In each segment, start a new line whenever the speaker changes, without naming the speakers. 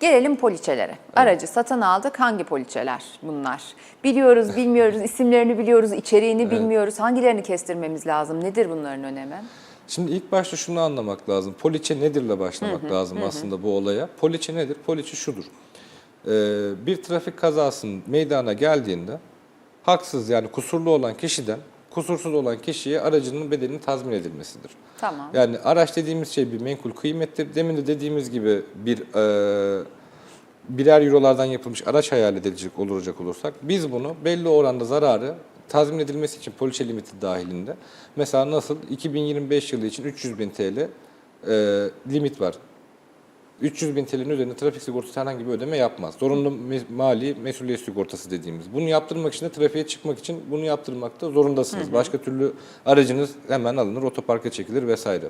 Gelelim poliçelere. Aracı satın aldık. Hangi poliçeler bunlar? Biliyoruz, bilmiyoruz, isimlerini biliyoruz, içeriğini bilmiyoruz. Hangilerini kestirmemiz lazım? Nedir bunların önemi?
Şimdi ilk başta şunu anlamak lazım. Poliçe nedirle başlamak lazım aslında bu olaya. Poliçe nedir? Poliçe şudur. Ee, bir trafik kazasının meydana geldiğinde haksız yani kusurlu olan kişiden kusursuz olan kişiye aracının bedelinin tazmin edilmesidir.
Tamam.
Yani araç dediğimiz şey bir menkul kıymettir. Demin de dediğimiz gibi bir e, birer eurolardan yapılmış araç hayal edilecek olacak olursak biz bunu belli oranda zararı tazmin edilmesi için poliçe limiti dahilinde mesela nasıl 2025 yılı için 300 bin TL e, limit var. 300 bin TL'nin üzerinde trafik sigortası herhangi bir ödeme yapmaz. Zorunlu me- mali mesuliyet sigortası dediğimiz. Bunu yaptırmak için de trafiğe çıkmak için bunu yaptırmakta zorundasınız. Başka türlü aracınız hemen alınır, otoparka çekilir vesaire.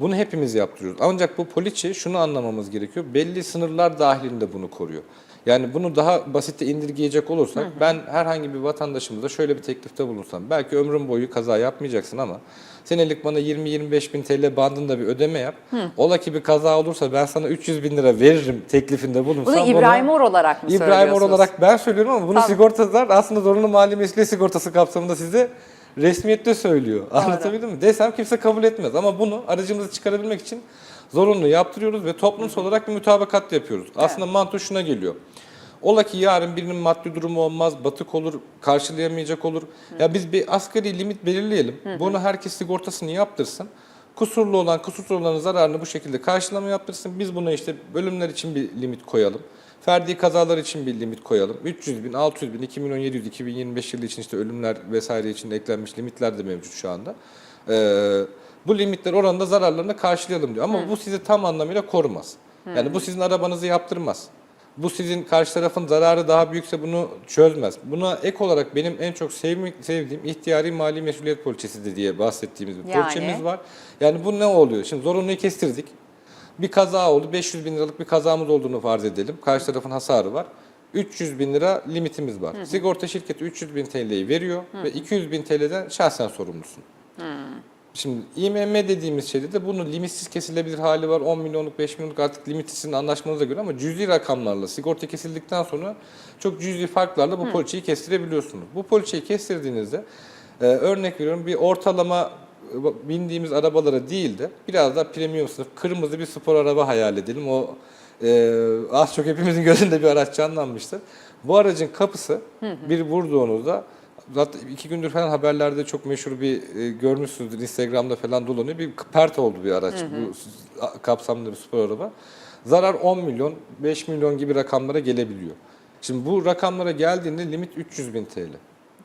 Bunu hepimiz yaptırıyoruz. Ancak bu poliçe şunu anlamamız gerekiyor. Belli sınırlar dahilinde bunu koruyor. Yani bunu daha basitte indirgeyecek olursak ben herhangi bir vatandaşımıza şöyle bir teklifte bulunsam. Belki ömrüm boyu kaza yapmayacaksın ama senelik bana 20-25 bin TL bandında bir ödeme yap. Ola ki bir kaza olursa ben sana 300 bin lira veririm teklifinde bulunsam.
Bunu İbrahim Or olarak mı
İbrahim Or olarak ben söylüyorum ama bunu
Tamam.
sigortalar aslında zorunlu mali mesuliyet sigortası kapsamında size resmiyette söylüyor. Anlatabildim mi? Desem kimse kabul etmez ama bunu aracımızı çıkarabilmek için zorunlu yaptırıyoruz ve toplumsal olarak bir mütabakat yapıyoruz. Aslında mantığı şuna geliyor. Ola ki yarın birinin maddi durumu olmaz, batık olur, karşılayamayacak olur. Ya biz bir asgari limit belirleyelim. Bunu herkes sigortasını yaptırsın. Kusurlu olan, kusursuz olanın zararını bu şekilde karşılama yaptırsın. Biz buna işte bölümler için bir limit koyalım. Ferdi kazalar için bir limit koyalım. 300 bin, 600 bin, 2 milyon 700, 2025 yılı için işte ölümler vesaire için eklenmiş limitler de mevcut şu anda. Ee, bu limitler oranında zararlarını karşılayalım diyor. Ama bu sizi tam anlamıyla korumaz. Yani bu sizin arabanızı yaptırmaz. Bu sizin karşı tarafın zararı daha büyükse bunu çözmez. Buna ek olarak benim en çok sevmek, sevdiğim ihtiyari mali mesuliyet poliçesi diye bahsettiğimiz bir
Yani?
poliçemiz var. Yani bu ne oluyor? Şimdi zorunluyu kestirdik. Bir kaza oldu. 500 bin liralık bir kazamız olduğunu farz edelim. Karşı tarafın hasarı var. 300 bin lira limitimiz var. Sigorta şirketi 300 bin TL'yi veriyor ve 200 bin TL'den şahsen sorumlusun. Şimdi İMM dediğimiz şeyde de bunun limitsiz kesilebilir hali var. 10 milyonluk, 5 milyonluk artık limit sizin anlaşmanıza göre ama cüzi rakamlarla sigorta kesildikten sonra çok cüzi farklarla bu poliçeyi kestirebiliyorsunuz. Bu poliçeyi kestirdiğinizde e, örnek veriyorum bir ortalama e, bindiğimiz arabalara değil de biraz daha premium sınıf kırmızı bir spor araba hayal edelim. O e, az çok hepimizin gözünde bir araç canlanmıştır. Bu aracın kapısı bir vurduğunuzda Zaten iki gündür falan haberlerde çok meşhur bir e, görmüşsünüzdür Instagram'da falan dolanıyor. Bir pert oldu bir araç bu s- a- kapsamlı bir spor araba. Zarar 10 milyon, 5 milyon gibi rakamlara gelebiliyor. Şimdi bu rakamlara geldiğinde limit 300 bin TL.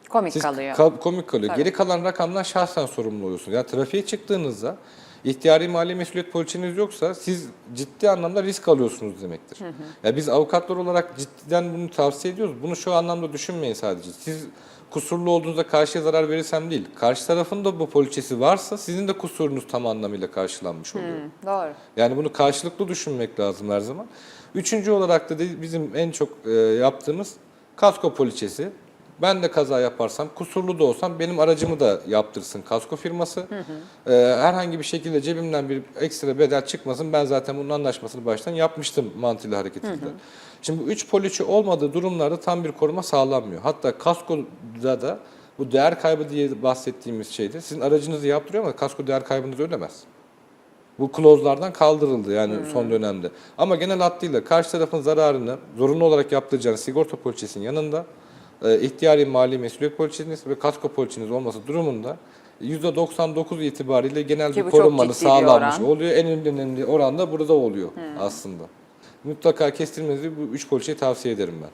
Komik
Siz
kalıyor.
ka- komik kalıyor.
Tabii.
Geri kalan rakamdan şahsen sorumlu oluyorsunuz. Yani trafiğe çıktığınızda ihtiyari mali mesuliyet poliçeniz yoksa siz ciddi anlamda risk alıyorsunuz demektir. Ya biz avukatlar olarak ciddiden bunu tavsiye ediyoruz. Bunu şu anlamda düşünmeyin sadece. Siz kusurlu olduğunuzda karşıya zarar verirsem değil. Karşı tarafın da bu poliçesi varsa sizin de kusurunuz tam anlamıyla karşılanmış oluyor.
Doğru.
Yani bunu karşılıklı düşünmek lazım her zaman. Üçüncü olarak da bizim en çok e, yaptığımız kasko poliçesi. Ben de kaza yaparsam, kusurlu da olsam benim aracımı da yaptırsın kasko firması. E, herhangi bir şekilde cebimden bir ekstra bedel çıkmasın. Ben zaten bunun anlaşmasını baştan yapmıştım mantığıyla hareket edilen. Şimdi bu üç poliçe olmadığı durumlarda tam bir koruma sağlanmıyor. Hatta kaskoda da bu değer kaybı diye bahsettiğimiz şeyde sizin aracınızı yaptırıyor ama kasko değer kaybınızı ödemez. Bu klozlardan kaldırıldı yani son dönemde. Ama genel hattıyla karşı tarafın zararını zorunlu olarak yaptıracağınız sigorta poliçesinin yanında ihtiyari mali mesuliyet poliçeniz ve kasko poliçeniz olması durumunda %99 itibariyle genel
Ki
bir
bir
sağlanmış
oran.
oluyor. En önemli oran da burada oluyor aslında. Mutlaka kestirmenizi bu üç poliçeyi tavsiye ederim ben.